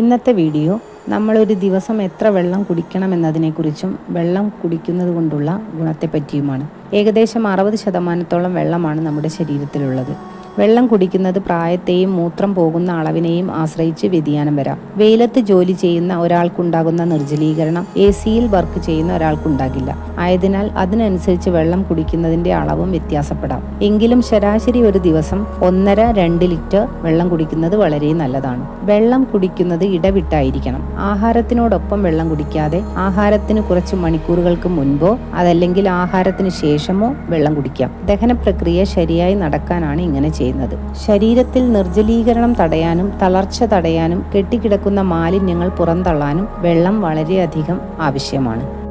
ഇന്നത്തെ വീഡിയോ നമ്മളൊരു ദിവസം എത്ര വെള്ളം കുടിക്കണം കുടിക്കണമെന്നതിനെക്കുറിച്ചും വെള്ളം കുടിക്കുന്നത് കൊണ്ടുള്ള ഗുണത്തെപ്പറ്റിയുമാണ്. ഏകദേശം അറുപത് ശതമാനത്തോളം വെള്ളമാണ് നമ്മുടെ ശരീരത്തിലുള്ളത്. വെള്ളം കുടിക്കുന്നത് പ്രായത്തെയും മൂത്രം പോകുന്ന അളവിനെയും ആശ്രയിച്ച് വ്യതിയാനം വരാം. വെയിലത്ത് ജോലി ചെയ്യുന്ന ഒരാൾക്കുണ്ടാകുന്ന നിർജലീകരണം എ സിയിൽ വർക്ക് ചെയ്യുന്ന ഒരാൾക്കുണ്ടാകില്ല. ആയതിനാൽ അതിനനുസരിച്ച് വെള്ളം കുടിക്കുന്നതിന്റെ അളവും വ്യത്യാസപ്പെടാം. എങ്കിലും ശരാശരി ഒരു ദിവസം ഒന്നര രണ്ട് ലിറ്റർ വെള്ളം കുടിക്കുന്നത് വളരെ നല്ലതാണ്. വെള്ളം കുടിക്കുന്നത് ഇടവിട്ടായിരിക്കണം. ആഹാരത്തിനോടൊപ്പം വെള്ളം കുടിക്കാതെ ആഹാരത്തിന് കുറച്ച് മണിക്കൂറുകൾക്ക് മുൻപോ അതല്ലെങ്കിൽ ആഹാരത്തിന് ശേഷമോ വെള്ളം കുടിക്കാം. ദഹന പ്രക്രിയ ശരിയായി നടക്കാനാണ് ഇങ്ങനെ ചെയ്യുന്നത് ശരീരത്തിൽ നിർജലീകരണം തടയാനും തളർച്ച തടയാനും കെട്ടിക്കിടക്കുന്ന മാലിന്യങ്ങൾ പുറന്തള്ളാനും വെള്ളം വളരെയധികം ആവശ്യമാണ്.